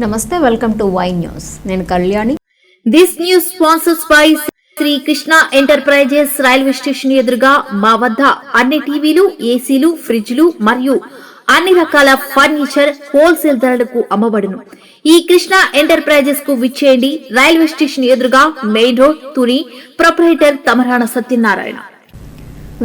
నమస్తే welcome to why news. నేను Kalyani. This news sponsors by Shri Krishna enterprises railway station ఎదురుగా మా వద్ద అన్ని టీవీలు ఏసీలు ఫ్రిడ్జ్లు మరియు అన్ని రకాల ఫర్నిచర్ హోల్సేల్ ధరలకు అమ్మబడును. ఈ కృష్ణ ఎంటర్ప్రైజెస్కు విచ్చేయండి. రైల్వే స్టేషన్ ఎదురుగా main road Tuni proprietor Tamarana Satyanarayana.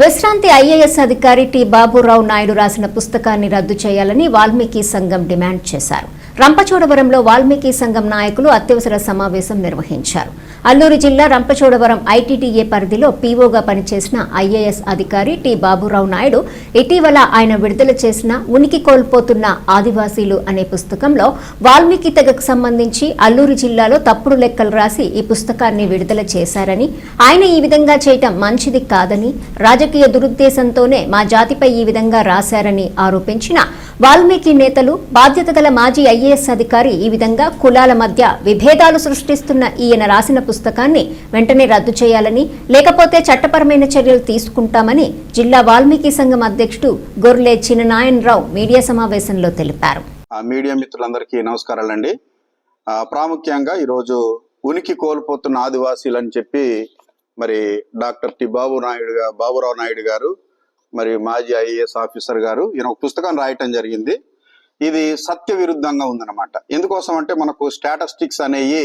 విశ్రాంతి ఐఏఎస్ అధికారి టి. బాబురావు నాయుడు రాసిన పుస్తకాన్ని రద్దు చేయాలని వాల్మీకి సంఘం డిమాండ్ చేశారు. రంపచోడవరంలో వాల్మీకి సంఘం నాయకులు అత్యవసర సమావేశం నిర్వహించారు. అల్లూరు జిల్లా రంపచోడవరం ఐటీటీఏ పరిధిలో పీఓగా పనిచేసిన ఐఏఎస్ అధికారి టి బాబురావు నాయుడు ఇటీవల ఆయన విడుదల చేసిన ఉనికి కోల్పోతున్న ఆదివాసీలు అనే పుస్తకంలో వాల్మీకి తెగకు సంబంధించి అల్లూరు జిల్లాలో తప్పుడు లెక్కలు రాసి ఈ పుస్తకాన్ని విడుదల చేశారని ఆయన ఈ విధంగా చేయటం మంచిది కాదని రాజకీయ దురుద్దేశంతోనే మా జాతిపై ఈ విధంగా రాశారని ఆరోపించిన వాల్మీకి నేతలు బాధ్యత గల మాజీ ఐఏఎస్ అధికారి ఈ విధంగా కులాల మధ్య విభేదాలు సృష్టిస్తున్న ఈయన రాసిన పుస్తకం పుస్తకాన్ని వెంటనే రద్దు చేయాలని లేకపోతే చట్టపరమైన చర్యలు తీసుకుంటామని జిల్లా వాల్మీకి సంఘం అధ్యక్షుడు గొర్లే చిన్ననాయనరావు మీడియా సమావేశంలో తెలిపారు. మీడియా మిత్రులందరికీ నమస్కారాలండి. ప్రాముఖ్యంగా ఈరోజు ఉనికి కోల్పోతున్న ఆదివాసీలు అని చెప్పి మరి డాక్టర్ టి బాబు నాయుడు బాబురావు నాయుడు గారు మరి మాజీ ఐఏఎస్ ఆఫీసర్ గారు ఈయన ఒక పుస్తకం రాయటం జరిగింది. ఇది సత్య విరుద్ధంగా ఉందన్నమాట. ఎందుకోసం అంటే మనకు స్టాటిస్టిక్స్ అనేవి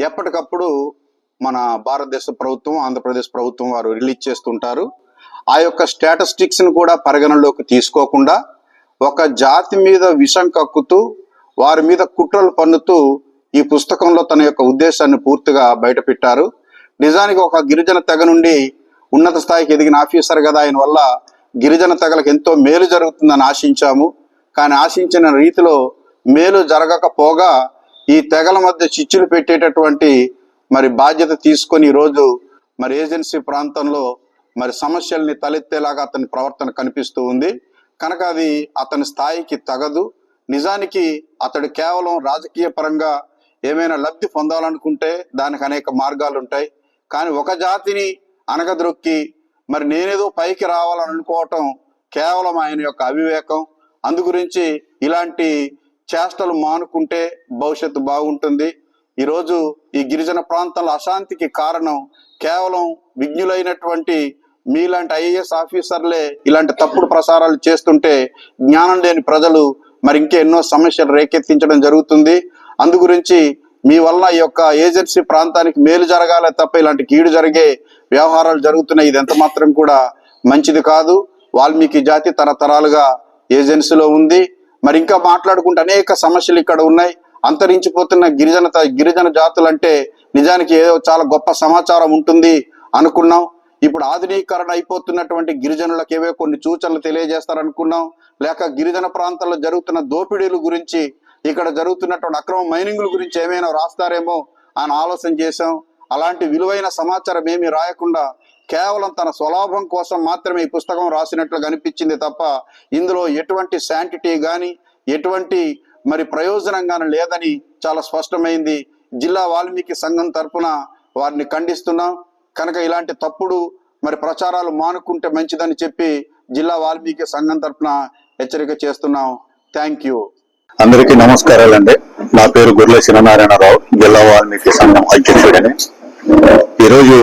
ఎప్పటికప్పుడు మన భారతదేశ ప్రభుత్వం ఆంధ్రప్రదేశ్ ప్రభుత్వం వారు రిలీజ్ చేస్తుంటారు. ఆ యొక్క స్టాటిస్టిక్స్ని కూడా పరిగణలోకి తీసుకోకుండా ఒక జాతి మీద విషం కక్కుతూ వారి మీద కుట్రలు పన్నుతూ ఈ పుస్తకంలో తన యొక్క ఉద్దేశాన్ని పూర్తిగా బయటపెట్టారు. నిజానికి ఒక గిరిజన తెగ నుండి ఉన్నత స్థాయికి ఎదిగిన ఆఫీసర్ కదా ఆయన వల్ల గిరిజన తెగలకు ఎంతో మేలు జరుగుతుందని ఆశించాము. కానీ ఆశించిన రీతిలో మేలు జరగకపోగా ఈ తెగల మధ్య చిచ్చులు పెట్టేటటువంటి మరి బాధ్యత తీసుకొని ఈరోజు మరి ఏజెన్సీ ప్రాంతంలో మరి సమస్యల్ని తలెత్తేలాగా అతని ప్రవర్తన కనిపిస్తూ ఉంది. కనుక అది అతని స్థాయికి తగదు. నిజానికి అతడు కేవలం రాజకీయ పరంగా ఏమైనా లబ్ధి పొందాలనుకుంటే దానికి అనేక మార్గాలు ఉంటాయి. కానీ ఒక జాతిని అనగద్రొక్కి మరి నేనేదో పైకి రావాలని అనుకోవటం కేవలం ఆయన యొక్క అవివేకం. అందు గురించి ఇలాంటి చేష్టలు మానుకుంటే భవిష్యత్తు బాగుంటుంది. ఈరోజు ఈ గిరిజన ప్రాంతాల అశాంతికి కారణం కేవలం విజ్ఞులైనటువంటి మీలాంటి ఐఏఎస్ ఆఫీసర్లే ఇలాంటి తప్పుడు ప్రసారాలు చేస్తుంటే జ్ఞానం లేని ప్రజలు మరి ఇంకా ఎన్నో సమస్యలు రేకెత్తించడం జరుగుతుంది. అందు గురించి మీ వల్ల ఈ యొక్క ఏజెన్సీ ప్రాంతానికి మేలు జరగాలే తప్ప ఇలాంటి కీడు జరిగే వ్యవహారాలు జరుగుతున్నాయి. ఇది ఎంత మాత్రం కూడా మంచిది కాదు. వాల్మీకి జాతి తరతరాలుగా ఏజెన్సీలో ఉంది. మరి ఇంకా మాట్లాడుకుంటే అనేక సమస్యలు ఇక్కడ ఉన్నాయి. అంతరించిపోతున్న గిరిజన త- గిరిజన జాతులు అంటే నిజానికి ఏదో చాలా గొప్ప సమాచారం ఉంటుంది అనుకున్నాం. ఇప్పుడు ఆధునీకరణ అయిపోతున్నటువంటి గిరిజనులకు ఏవో కొన్ని సూచనలు తెలియజేస్తారనుకున్నాం. లేక గిరిజన ప్రాంతాల్లో జరుగుతున్న దోపిడీల గురించి ఇక్కడ జరుగుతున్నటువంటి అక్రమ మైనింగ్ల గురించి ఏమైనా రాస్తారేమో అని ఆలోచన చేశాం. అలాంటి విలువైన సమాచారం ఏమీ రాయకుండా కేవలం తన స్వలాభం కోసం మాత్రమే ఈ పుస్తకం రాసినట్లు కనిపించింది తప్ప ఇందులో ఎటువంటి శాంటిటీ కానీ ఎటువంటి మరి ప్రయోజనం కానీ లేదని చాలా స్పష్టమైంది. జిల్లా వాల్మీకి సంఘం తరపున వారిని ఖండిస్తున్నాం. కనుక ఇలాంటి తప్పుడు మరి ప్రచారాలు మానుకుంటే మంచిదని చెప్పి జిల్లా వాల్మీకి సంఘం తరపున హెచ్చరిక చేస్తున్నాం. థ్యాంక్ యూ అందరికీ నమస్కారాలండి. నా పేరు గుర్ల చిన్ననారాయణరావు జిల్లా వాల్మీకి సంఘం అధ్యక్షుడని. ఈరోజు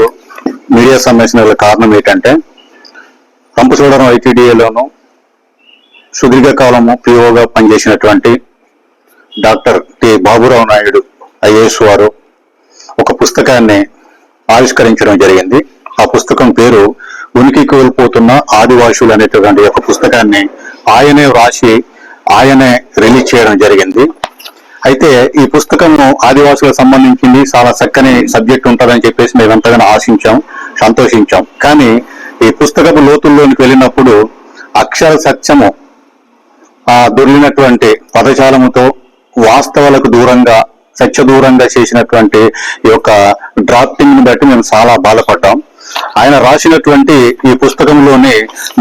మీడియా సమావేశం కారణం ఏంటంటే రంపచోడవరం ఐటీడీఏలోను సుదీర్ఘకాలము పిఓగా పనిచేసినటువంటి doctor T Baburao Naidu IAS వారు ఒక పుస్తకాన్ని ఆవిష్కరించడం జరిగింది. ఆ పుస్తకం పేరు ఉనికి కోల్పోతున్న ఆదివాసులు అనేటువంటి ఒక పుస్తకాన్ని ఆయనే వ్రాసి ఆయనే రిలీజ్ చేయడం జరిగింది. అయితే ఈ పుస్తకము ఆదివాసులకు సంబంధించింది. చాలా చక్కని సబ్జెక్ట్ ఉంటుందని చెప్పేసి మేము ఎంతగానో ఆశించాం సంతోషించాం. కానీ ఈ పుస్తకపు లోతుల్లోనికి వెళ్ళినప్పుడు అక్షర సత్యము ఆ దొరికినటువంటి పదజాలముతో వాస్తవాలకు దూరంగా సత్య దూరంగా చేసినటువంటి ఈ యొక్క డ్రాఫ్టింగ్ని బట్టి మేము చాలా బాధపడ్డాం. ఆయన రాసినటువంటి ఈ పుస్తకంలోని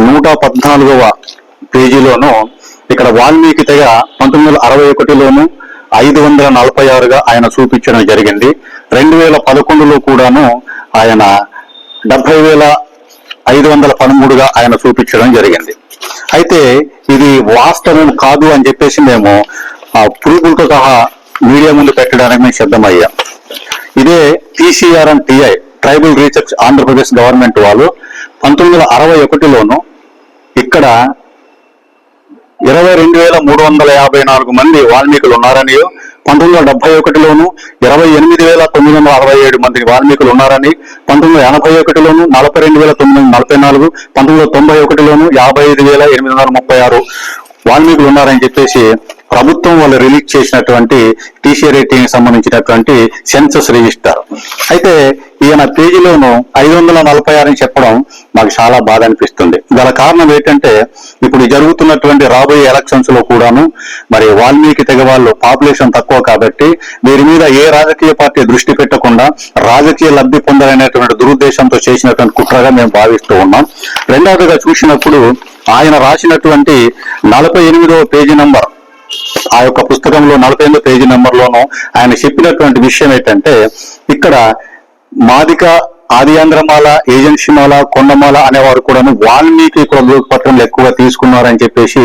నూట పద్నాలుగవ పేజీలోను ఇక్కడ వాల్మీకి తెగ పంతొమ్మిది వందల అరవై ఒకటిలోను ఐదు వందల నలభై ఆరుగా ఆయన చూపించడం జరిగింది. రెండు వేల పదకొండులో కూడాను ఆయన డెబ్బై వేల ఐదు వందల పదమూడుగా ఆయన చూపించడం జరిగింది. అయితే ఇది వాస్తవం కాదు అని చెప్పేసి మేము ఆ సహా మీడియా ముందు పెట్టడానికి మేము సిద్ధమయ్యాం. ఇదే TCR and TI tribal research Andhra Pradesh government వాళ్ళు పంతొమ్మిది వందల అరవై ఒకటిలోను ఇక్కడ ఇరవై రెండు వేల మూడు వందల యాభై నాలుగు మంది వాల్మీకులు ఉన్నారని పంతొమ్మిది వందల డెబ్బై ఒకటిలోను ఇరవై ఎనిమిది వేల తొమ్మిది వందల అరవై ఏడు మంది వాల్మీకులు ఉన్నారని పంతొమ్మిది వందల ఎనభై ఒకటిలోను నలభై రెండు వేల తొమ్మిది వందల నలభై నాలుగు పంతొమ్మిది వందల తొంభై ఒకటిలోను యాభై ఐదు వేల ఎనిమిది వందల ముప్పై ఆరు వాల్మీకులు ఉన్నారని చెప్పేసి ప్రభుత్వం వాళ్ళు రిలీజ్ చేసినటువంటి టీసీ రేటింగ్ సంబంధించినటువంటి సెన్సస్ రిజిస్టర్. అయితే ఈయన పేజీలోను ఐదు వందల నలభై ఆరు అని చెప్పడం మాకు చాలా బాధ అనిపిస్తుంది. గల కారణం ఏంటంటే ఇప్పుడు జరుగుతున్నటువంటి రాబోయే ఎలక్షన్స్లో కూడాను మరి వాల్మీకి తెగ వాళ్ళు పాపులేషన్ తక్కువ కాబట్టి వీరి మీద ఏ రాజకీయ పార్టీ దృష్టి పెట్టకుండా రాజకీయ లబ్ధి పొందాలనేటువంటి దురుద్దేశంతో చేసినటువంటి కుట్రగా మేము భావిస్తూ ఉన్నాం. రెండవదిగా చూసినప్పుడు ఆయన రాసినటువంటి నలభై ఎనిమిదవ పేజీ నంబర్ ఆ యొక్క పుస్తకంలో నలభై ఎనిమిది పేజీ నెంబర్లోనూ ఆయన చెప్పినటువంటి విషయం ఏంటంటే ఇక్కడ మాదిక ఆదియాంధ్రమాల ఏజెన్సీమాల కొండమాల అనేవారు కూడాను వాల్మీకి కుల పత్రంలో ఎక్కువగా తీసుకున్నారని చెప్పేసి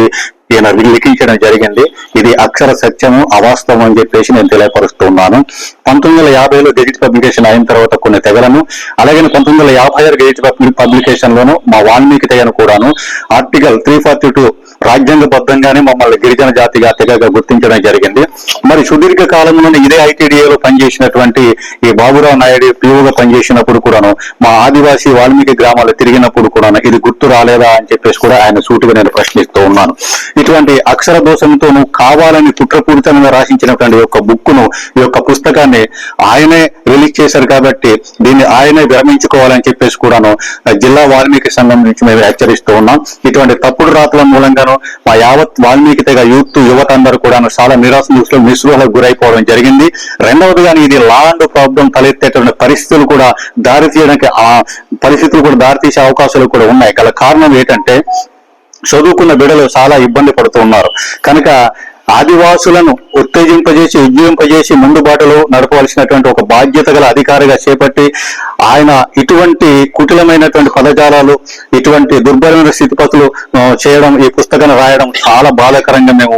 ఈయన లిఖించడం జరిగింది. ఇది అక్షర సత్యము అవాస్తవం అని చెప్పేసి నేను తెలియపరుస్తున్నాను. పంతొమ్మిది వందల యాభైలో గెజిట్ పబ్లికేషన్ అయిన తర్వాత కొన్ని తెగలను అలాగే పంతొమ్మిది వందల యాభై ఆరు గెజిట్ పబ్లికేషన్ లోను మా వాల్మీకి తెగను కూడాను ఆర్టికల్ త్రీ ఫార్టీ టూ రాజ్యాంగబద్ధంగానే మమ్మల్ని గిరిజన జాతిగా తెగగా గుర్తించడం జరిగింది. మరి సుదీర్ఘ కాలంలోనే ఇదే ఐటీడీఏలో పనిచేసినటువంటి ఈ బాబురావు నాయుడు పిఓగా పనిచేసినప్పుడు కూడాను మా ఆదివాసీ వాల్మీకి గ్రామాలు తిరిగినప్పుడు కూడాను ఇది గుర్తు రాలేదా అని చెప్పేసి కూడా ఆయన సూటిగా నేను ప్రశ్నిస్తూ ఉన్నాను. ఇటువంటి అక్షర దోషంతో కావాలని కుట్రపూరితంగా రాసించినటువంటి యొక్క బుక్ను ఈ యొక్క పుస్తకాన్ని ఆయనే రిలీజ్ చేశారు కాబట్టి దీన్ని ఆయనే విరమించుకోవాలని చెప్పేసి కూడాను జిల్లా వాల్మీకి సంఘం నుంచి మేము హెచ్చరిస్తూ ఉన్నాం. ఇటువంటి తప్పుడు రాతల మూలంగాను మా యావత్ వాల్మీకి తెగ యూత్ యువత అందరూ కూడాను చాలా నిరాశ నిస్పృహ నిస్పృహలకు గురైపోవడం జరిగింది. రెండవదిగా ఇది లా అండ్ ప్రాబ్లం తలెత్తేటువంటి పరిస్థితులు కూడా దారి తీయడానికి ఆ పరిస్థితులు కూడా దారి తీసే అవకాశాలు కూడా ఉన్నాయి. గల కారణం ఏంటంటే చదువుకున్న బిడలు చాలా ఇబ్బంది పడుతూ ఉన్నారు. కనుక ఆదివాసులను ఉత్తేజింపజేసి ఉజ్జీవింపజేసి ముందు బాటలో నడపవలసినటువంటి ఒక బాధ్యత గల అధికారిగా చేపట్టి ఆయన ఇటువంటి కుటిలమైనటువంటి పదజాలాలు ఇటువంటి దుర్బలమైన స్థితిపతులు చేయడం ఈ పుస్తకాన్ని రాయడం చాలా బాధాకరంగా మేము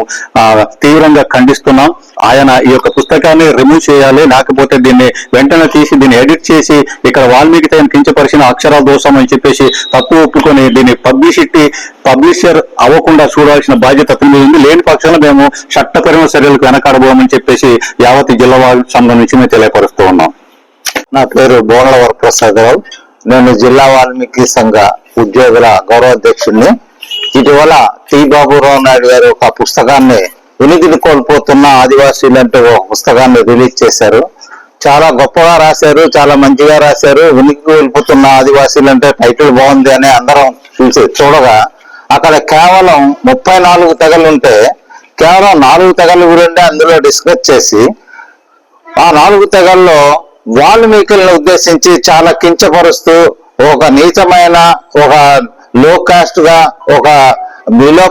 తీవ్రంగా ఖండిస్తున్నాం. ఆయన ఈ యొక్క పుస్తకాన్ని రిమూవ్ చేయాలి లేకపోతే దీన్ని వెంటనే తీసి దీన్ని ఎడిట్ చేసి ఇక్కడ వాల్మీకి తగిన కించపరిచిన అక్షరాల దోషం అని చెప్పేసి తప్పు ఒప్పుకొని దీన్ని పబ్లిసిటీ పబ్లిషర్ అవ్వకుండా చూడాల్సిన బాధ్యత అతని ఉంది. లేని పక్షంలో మేము చట్టపరమైన చర్యలకు వెనకాడబోమని చెప్పేసి యావత్ జిల్లా వారి సంఘం నుంచి మేము తెలియపరుస్తూ ఉన్నాం. నా పేరు బోనల వరప్రసాదరావు నేను జిల్లా వాల్మీకి సంఘ ఉద్యోగుల గౌరవాధ్యక్షుడిని ఇటీవల టి బాబురావు నాయుడు గారు ఒక పుస్తకాన్ని ఉనికిని కోల్పోతున్న ఆదివాసీలు అంటే ఒక పుస్తకాన్ని రిలీజ్ చేశారు. చాలా గొప్పగా రాశారు చాలా మంచిగా రాశారు. ఉనికి కోల్పోతున్న ఆదివాసీలు అంటే టైటిల్ బాగుంది అని అందరం చూసి చూడగా అక్కడ కేవలం ముప్పై నాలుగు తెగలుంటే కేవలం నాలుగు తెగల గురించి అందులో డిస్కస్ చేసి ఆ నాలుగు తెగల్లో వాల్మీకులను ఉద్దేశించి చాలా కించపరుస్తూ ఒక నీచమైన ఒక లో కాస్ట్గా ఒక బిలో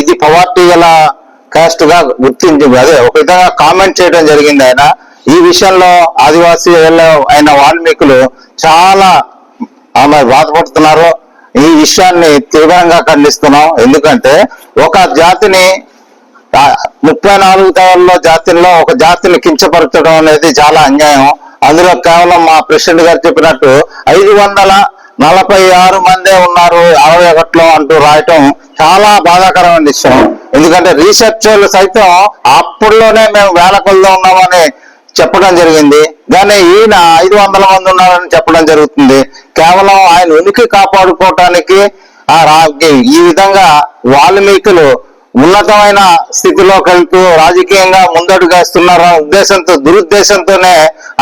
ఇది పవర్టీ గల కాస్ట్గా గుర్తించి అదే ఒక విధంగా కామెంట్ చేయడం జరిగింది ఆయన. ఈ విషయంలో ఆదివాసీ అయిన వాల్మీకులు చాలా ఆమె బాధపడుతున్నారు. ఈ విషయాన్ని తీవ్రంగా ఖండిస్తున్నాం. ఎందుకంటే ఒక జాతిని ముప్పై నాలుగు తెగల్లో జాతిలో ఒక జాతిని కించపరచడం అనేది చాలా అన్యాయం. అందులో కేవలం మా ప్రెసిడెంట్ గారు చెప్పినట్టు ఐదు వందల నలభై ఆరు మందే ఉన్నారు అరవై ఒకటిలో అంటూ రాయటం చాలా బాధాకరమైన విషయం. ఎందుకంటే రీసెర్చర్లు సైతం అప్పుడులోనే మేము వేల కొల్లో ఉన్నామని చెప్పడం జరిగింది. కానీ ఈయన ఐదు వందల మంది ఉన్నారని చెప్పడం జరుగుతుంది. కేవలం ఆయన ఉనికి కాపాడుకోవటానికి ఆ ఈ విధంగా వాల్మీకులు ఉన్నతమైన స్థితిలోకి వెళ్తూ రాజకీయంగా ముందడుగేస్తున్నారన్న ఉద్దేశంతో దురుద్దేశంతోనే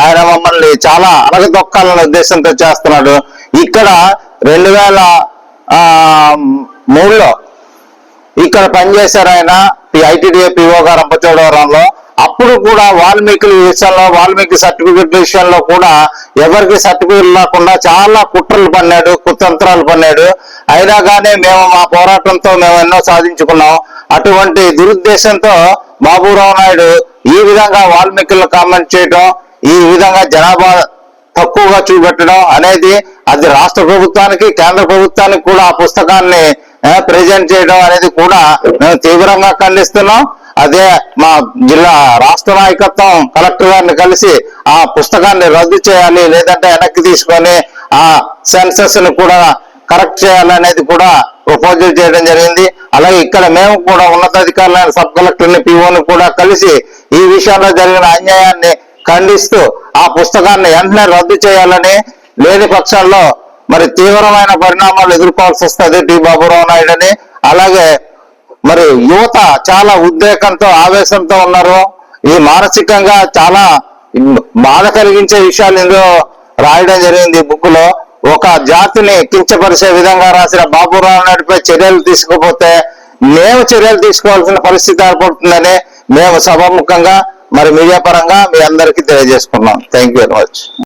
ఆయన మమ్మల్ని చాలా అడగదొక్కాలన్న ఉద్దేశంతో చేస్తున్నాడు. ఇక్కడ రెండు వేల మూడులో ఇక్కడ పనిచేశారు ఆయన ఐటీడీఏ పిఓ గారు రంపచోడవరంలో అప్పుడు కూడా వాల్మీకుల విషయంలో వాల్మీకి సర్టిఫికెట్ విషయంలో కూడా ఎవరికి సర్టిఫికెట్ లేకుండా చాలా కుట్రలు పన్నాడు కుతంత్రాలు పన్నాడు. అయినా కానీ మేము మా పోరాటంతో మేము ఎన్నో సాధించుకున్నాం. అటువంటి దురుద్దేశంతో బాబురావు నాయుడు ఈ విధంగా వాల్మీకులను కామెంట్ చేయడం ఈ విధంగా జనాభా తక్కువగా చూపెట్టడం అనేది అది రాష్ట్ర ప్రభుత్వానికి కేంద్ర ప్రభుత్వానికి కూడా ఆ పుస్తకాన్ని ప్రజెంట్ చేయడం అనేది కూడా మేము తీవ్రంగా ఖండిస్తున్నాం. అదే మా జిల్లా రాష్ట్ర నాయకత్వం కలెక్టర్ గారిని కలిసి ఆ పుస్తకాన్ని రద్దు చేయాలి లేదంటే వెనక్కి తీసుకొని ఆ సెన్సెస్ని కూడా కరెక్ట్ చేయాలనేది కూడా ప్రపోజల్ చేయడం జరిగింది. అలాగే ఇక్కడ మేము కూడా ఉన్నతాధికారులైన సబ్ కలెక్టర్ని పిఓని కూడా కలిసి ఈ విషయంలో జరిగిన అన్యాయాన్ని ఖండిస్తూ ఆ పుస్తకాన్ని వెంటనే రద్దు చేయాలని లేని పక్షంలో మరి తీవ్రమైన పరిణామాలు ఎదుర్కోవాల్సి వస్తుంది టి బాబురావు నాయుడు అని అలాగే మరి యువత చాలా ఉద్రేకంతో ఆవేశంతో ఉన్నారు. ఈ మానసికంగా చాలా బాధ కలిగించే విషయాలు ఇందులో రాయడం జరిగింది ఈ బుక్లో ఒక జాతిని కించపరిచే విధంగా రాసిన బాబురావు నాయుడుపై చర్యలు తీసుకోకపోతే మేము చర్యలు తీసుకోవాల్సిన పరిస్థితి ఏర్పడుతుందని మేము సభాముఖంగా మరి మీడియా పరంగా మీ అందరికీ తెలియజేసుకున్నాం. Thank you very much